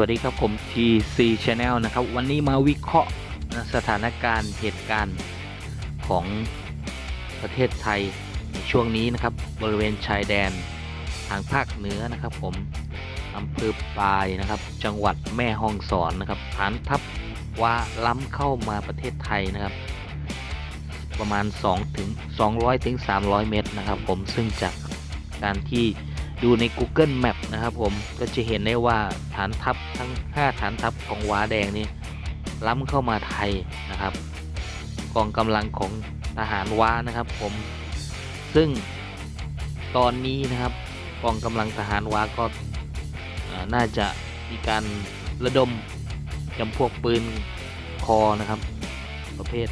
วัสดีครับผม TC Channel นะครับ วันนี้มาวิเคราะห์สถานการณ์เหตุการณ์ของประเทศไทยในช่วงนี้นะครับ บริเวณชายแดนทางภาคเหนือนะครับ ผมอำเภอปายนะครับ จังหวัดแม่ฮ่องสอนนะครับฐานทัพว่าล้ำเข้ามาประเทศไทยนะครับ ประมาณ2ถึง200ถึง300 เมตรนะครับ ผมซึ่งจากการที่ ดูใน Google Map นะครับผมก็จะเห็นได้ว่าฐานทัพทั้ง 5 ฐานทัพของว้าแดงนี่ล้ำเข้ามาไทยนะครับ กองกำลังของทหารว้านะครับผมซึ่งตอนนี้นะครับกองกำลังทหารว้าก็น่าจะมีการระดมจำพวกปืนคอนะครับ ประเภท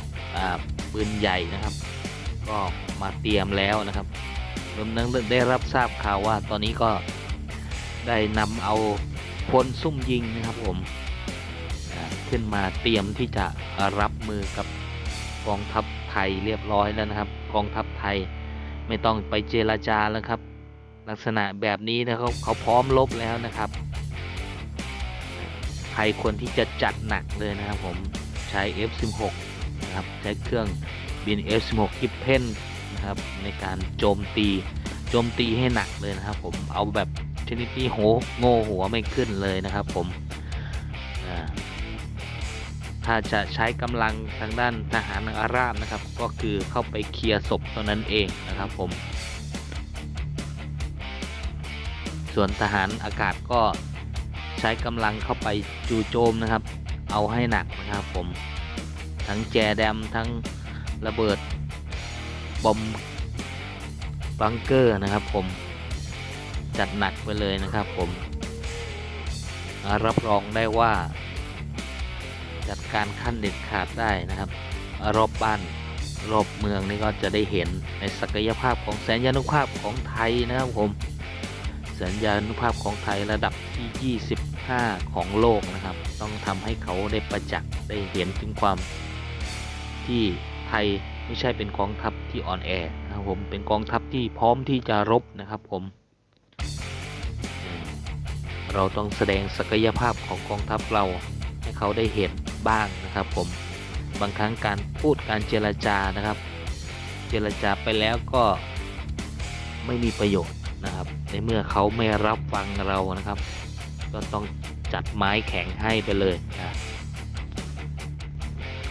ปืนใหญ่นะครับ ก็มาเตรียมแล้วนะครับ รวมทั้งได้รับทราบข่าวว่าตอนนี้ก็ได้นำเอาพลซุ่มยิงนะครับผมขึ้นมาเตรียมที่จะรับมือกับกองทัพไทยเรียบร้อยแล้วนะครับ กองทัพไทยไม่ต้องไปเจรจาแล้วครับ ลักษณะแบบนี้นะเขาเขาพร้อมลบแล้วนะครับไทยควรที่จะจัดหนักเลยนะครับผมใช้ F16 นะครับใช้เครื่องบิน F16 กิฟเพน นะครับ ในการโจมตีโจมตีให้หนักเลยนะครับ ผมเอาแบบชนิดที่โหโง่หัวไม่ขึ้นเลยนะครับ ผมถ้าจะใช้กำลังทางด้านทหารอาราบนะครับ ก็คือเข้าไปเคลียร์ศพเท่านั้นเองนะครับผม ส่วนทหารอากาศก็ใช้กำลังเข้าไปจู่โจมนะครับ เอาให้หนักนะครับผม ทั้งแจแดมทั้งระเบิด บอมบังเกอร์นะครับผมจัดหนักไปเลยนะครับผมรับรองได้ว่า จัดการขั้นเด็ดขาดได้นะครับ รอบบ้านรอบเมืองนี่ก็จะได้เห็นในศักยภาพของแสนยานุภาพของไทยนะครับผมสัญญาณุภาพของไทยระดับที่ 25 ของโลกนะครับ ต้องทำให้เขาได้ประจักษ์ได้เห็นถึงความที่ไทย ไม่ใช่เป็นกองทัพที่อ่อนแอนะครับผมเป็นกองทัพที่พร้อมที่จะรบนะครับผม เราต้องแสดงศักยภาพของกองทัพเราให้เขาได้เห็นบ้างนะครับผมบางครั้งการพูดการเจรจานะครับ เจรจาไปแล้วก็ไม่มีประโยชน์นะครับ ในเมื่อเขาไม่รับฟังเรานะครับ ก็ต้องจัดไม้แข็งให้ไปเลยนะ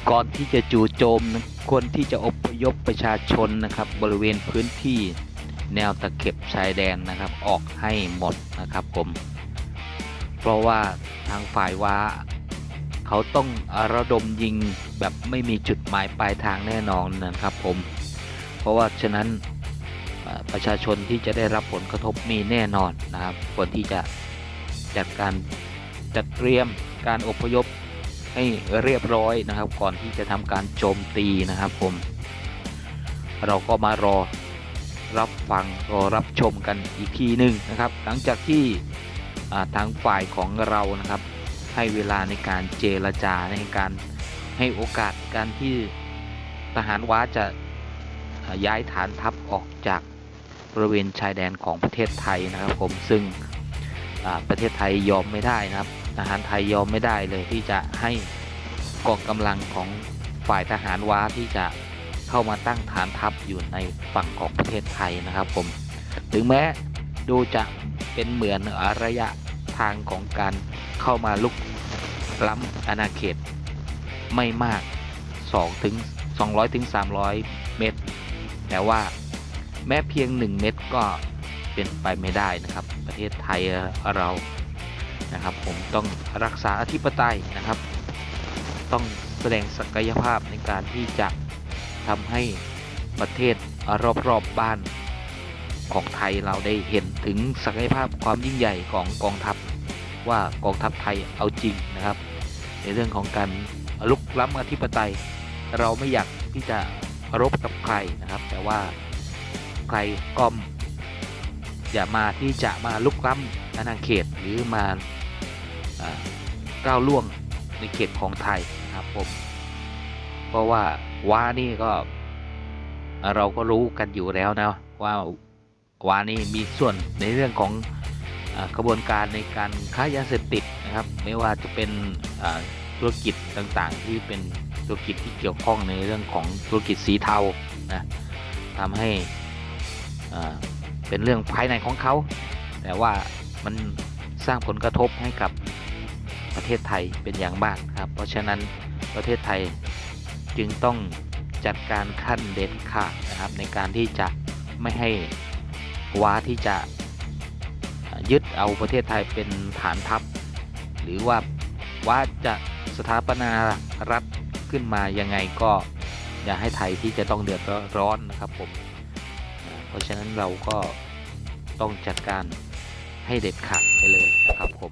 ก่อนที่จะจู่โจมควรที่จะอพยพประชาชนนะครับ บริเวณพื้นที่แนวตะเข็บชายแดนนะครับ ออกให้หมดนะครับผม เพราะว่าทางฝ่ายว่าเขาต้องระดมยิงแบบไม่มีจุดหมายปลายทางแน่นอนนะครับผม เพราะว่าฉะนั้นประชาชนที่จะได้รับผลกระทบมีแน่นอนนะครับควรที่จะจัดการจัดเตรียมการอพยพ ให้เรียบร้อยนะครับ ก่อนที่จะทำการโจมตีนะครับผม เราก็มารอรับฟังรอรับชมกันอีกทีหนึ่งนะครับ หลังจากที่ทางฝ่ายของเรานะครับ ให้เวลาในการเจรจาในการให้โอกาสการที่ทหารว้าจะย้ายฐานทัพออกจากบริเวณชายแดนของประเทศไทยนะครับผมซึ่งประเทศไทยยอมไม่ได้นะครับ ทหารไทยยอมไม่ได้เลยที่จะให้กองกำลังของฝ่ายทหารว้าที่จะเข้ามาตั้งฐานทัพอยู่ในฝั่งของประเทศไทยนะครับผม ถึงแม้ดูจะเป็นเหมือนระยะทางของการเข้ามาลุกล้ำอาณาเขตไม่มาก2ถึง200ถึง300 เมตร แต่ว่าแม้เพียง 1 เม็ดก็เป็นไปไม่ได้นะครับ ประเทศไทยเรา นะครับ ผมต้องรักษาอธิปไตยนะครับ ต้องแสดงศักยภาพในการที่จะทำให้ประเทศรอบๆบบ้านของไทยเราได้เห็นถึงศักยภาพความยิ่งใหญ่ของกองทัพว่ากองทัพไทยเอาจริงนะครับ ในเรื่องของการลุกล้ำอธิปไตย เราไม่อยากที่จะรบกับใครนะครับ แต่ว่าใครก็อย่ามาที่จะมาลุกล้ำอาณาเขตหรือมา ก้าวล่วงในเขตของไทยนะครับผม เพราะว่าว้านี่ก็ เราก็รู้กันอยู่แล้วนะว่าว้านี่มีส่วนในเรื่องของกระบวนการในการค้ายาเสพติดนะครับ ไม่ว่าจะเป็นธุรกิจต่างๆ ที่เป็นธุรกิจที่เกี่ยวข้องในเรื่องของธุรกิจสีเทานะทำให้เป็นเรื่องภายในของเขา แต่ว่ามันสร้างผลกระทบให้กับ ประเทศไทยเป็นอย่างมากครับ เพราะฉะนั้นประเทศไทยจึงต้องจัดการขั้นเด็ดขาดนะครับ ในการที่จะไม่ให้ว้าที่จะยึดเอาประเทศไทยเป็นฐานทัพ หรือว่าว่าจะสถาปนารัฐขึ้นมายังไงก็อย่าให้ไทยที่จะต้องเดือดร้อนนะครับผม เพราะฉะนั้นเราก็ต้องจัดการให้เด็ดขาดไปเลยนะครับผม